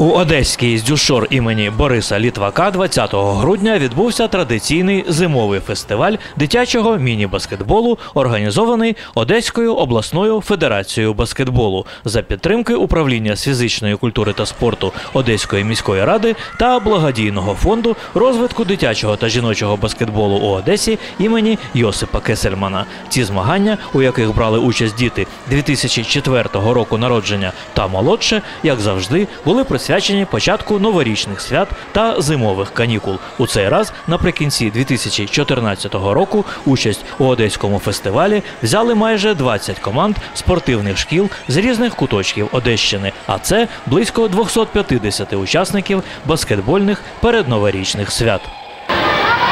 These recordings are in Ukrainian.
У Одеській здюшор імені Бориса Літвака 20 грудня відбувся традиційний зимовий фестиваль дитячого міні-баскетболу, організований Одеською обласною федерацією баскетболу за підтримки управління з фізичної культури та спорту Одеської міської ради та благодійного фонду розвитку дитячого та жіночого баскетболу у Одесі імені Йосипа Кесельмана. Ці змагання, у яких брали участь діти 2004 року народження та молодше, як завжди, були присвячені початку новорічних свят та зимових канікул. У цей раз, наприкінці 2014 року, участь у одеському фестивалі взяли майже 20 команд спортивних шкіл з різних куточків Одещини, а це близько 250 учасників баскетбольних передноворічних свят.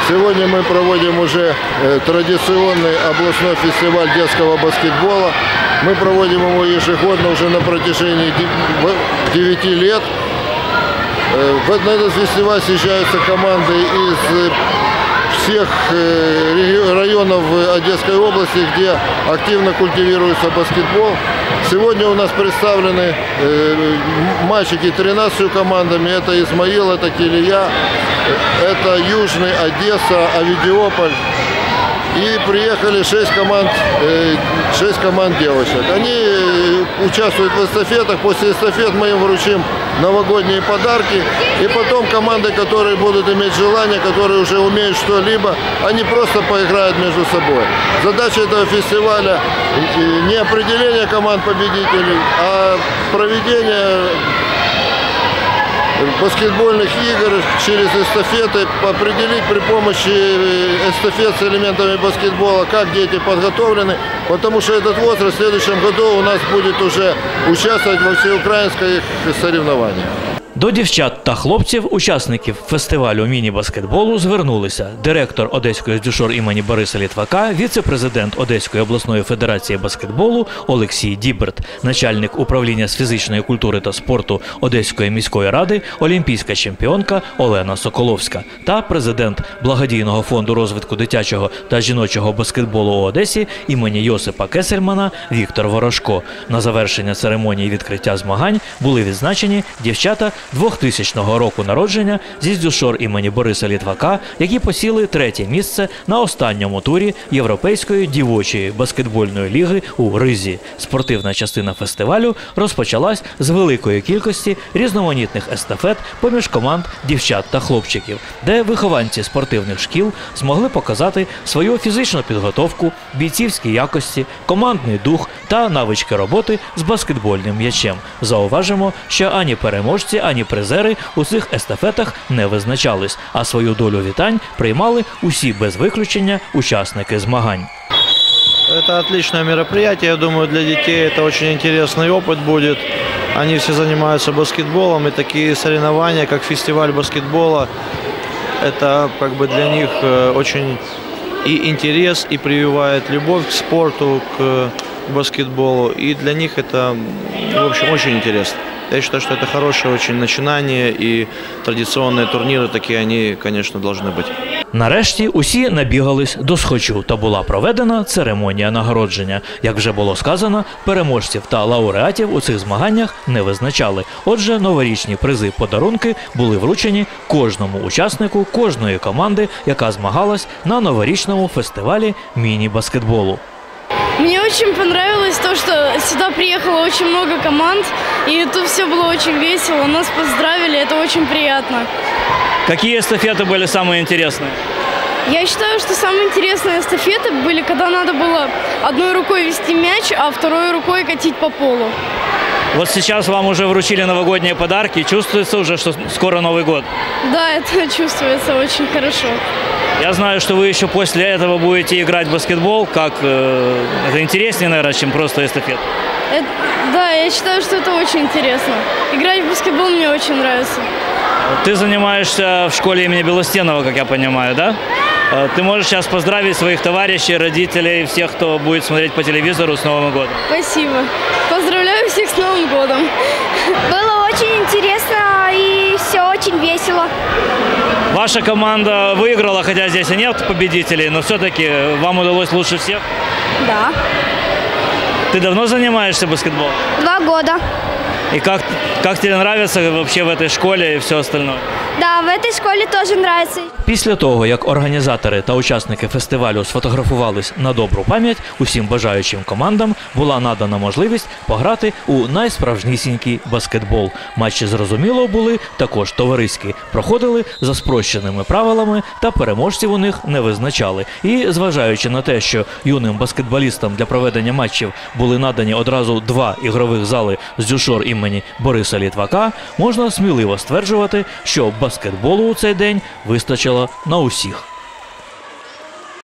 Сегодня мы проводим уже э, традиционный областной фестиваль детского баскетбола. Мы проводим его ежегодно уже на протяжении 9 лет. Э, На этот фестиваль съезжаются команды из э, всех э, районов Одесской области, где активно культивируется баскетбол. Сегодня у нас представлены мальчики 13 командами. Это Измаил, это Килия, это Южный, Одесса, Авидиополь. И приехали 6 команд, 6 команд девочек. Они э, участвуют в эстафетах. После эстафет мы им вручим новогодние подарки. И потом команды, которые будут иметь желание, которые уже умеют что-либо, они просто поиграют между собой. Задача этого фестиваля э, не определение команд победителей, а проведение баскетбольных игр через эстафеты определить при помощи э, эстафет с элементами баскетбола, как дети подготовлены, потому что этот возраст в следующем году у нас будет уже участвовать во всеукраинских соревнованиях. До дівчат та хлопців, учасників фестивалю міні-баскетболу, звернулися директор Одеської здюшор імені Бориса Літвака, віце-президент Одеської обласної федерації баскетболу Олексій Діберт, начальник управління з фізичної культури та спорту Одеської міської ради, олімпійська чемпіонка Олена Соколовська та президент благодійного фонду розвитку дитячого та жіночого баскетболу у Одесі імені Йосипа Кесельмана Віктор Ворожко. На завершення церемонії відкриття змагань були відзначені дівчата 2000 року народження зі здюшор імені Бориса Літвака, які посіли третє місце на останньому турі Європейської дівочої баскетбольної ліги у Ризі. Спортивна частина фестивалю розпочалась з великої кількості різноманітних естафет поміж команд дівчат та хлопчиків, де вихованці спортивних шкіл змогли показати свою фізичну підготовку, бійцівські якості, командний дух та навички роботи з баскетбольним м'ячем. Зауважимо, що ані переможці, ані призери у цих естафетах не визначались, а свою долю вітань приймали усі без виключення учасники змагань. Это отличное мероприятие, я думаю, для детей это очень интересный опыт будет. Они все занимаются баскетболом, и такие соревнования, как фестиваль баскетбола, это как бы для них э, очень и интерес, и прививает любовь к спорту, к баскетболу, и для них это, в общем, очень интересно. Я считаю, что это хорошее очень начинание, и традиционные турниры такие, они, конечно, должны быть. Нарешті усі набігались до схочу та була проведена церемонія нагородження. Як вже було сказано, переможців та лауреатів у цих змаганнях не визначали. Отже, новорічні призи подарунки були вручені кожному учаснику кожної команди, яка змагалась на новорічному фестивалі міні-баскетболу. Мне очень понравилось то, что сюда приехало очень много команд, и тут все было очень весело, нас поздравили, это очень приятно. Какие эстафеты были самые интересные? Я считаю, что самые интересные эстафеты были, когда надо было одной рукой вести мяч, а второй рукой катить по полу. Вот сейчас вам уже вручили новогодние подарки. Чувствуется уже, что скоро Новый год. Да, это чувствуется очень хорошо. Я знаю, что вы еще после этого будете играть в баскетбол. Как э, это интереснее, наверное, чем просто эстафет. Это- да, я считаю, что это очень интересно. Играть в баскетбол мне очень нравится. Ты занимаешься в школе имени Белостенова, как я понимаю, да? Э, Ты можешь сейчас поздравить своих товарищей, родителей, всех, кто будет смотреть по телевизору с Новым годом. Спасибо. Поздравляю всех с Новым годом. Было очень интересно и все очень весело. Ваша команда выиграла, хотя здесь и нет победителей, но все-таки вам удалось лучше всех. Да. Ты давно занимаешься баскетболом? Два года. И как, как тебе нравится вообще в этой школе и все остальное? Да, в этой школе тоже нравится. Після того, як організатори та учасники фестивалю сфотографувались на добру пам'ять, усім бажаючим командам була надана можливість пограти у найсправжнісінький баскетбол. Матчі зрозуміло були також товариські, проходили за спрощеними правилами та переможців у них не визначали. І зважаючи на те, що юним баскетболістам для проведення матчів були надані одразу два ігрових зали з дюшор імені Бориса Літвака, можна сміливо стверджувати, що баскетболу у цей день вистачило на усіх.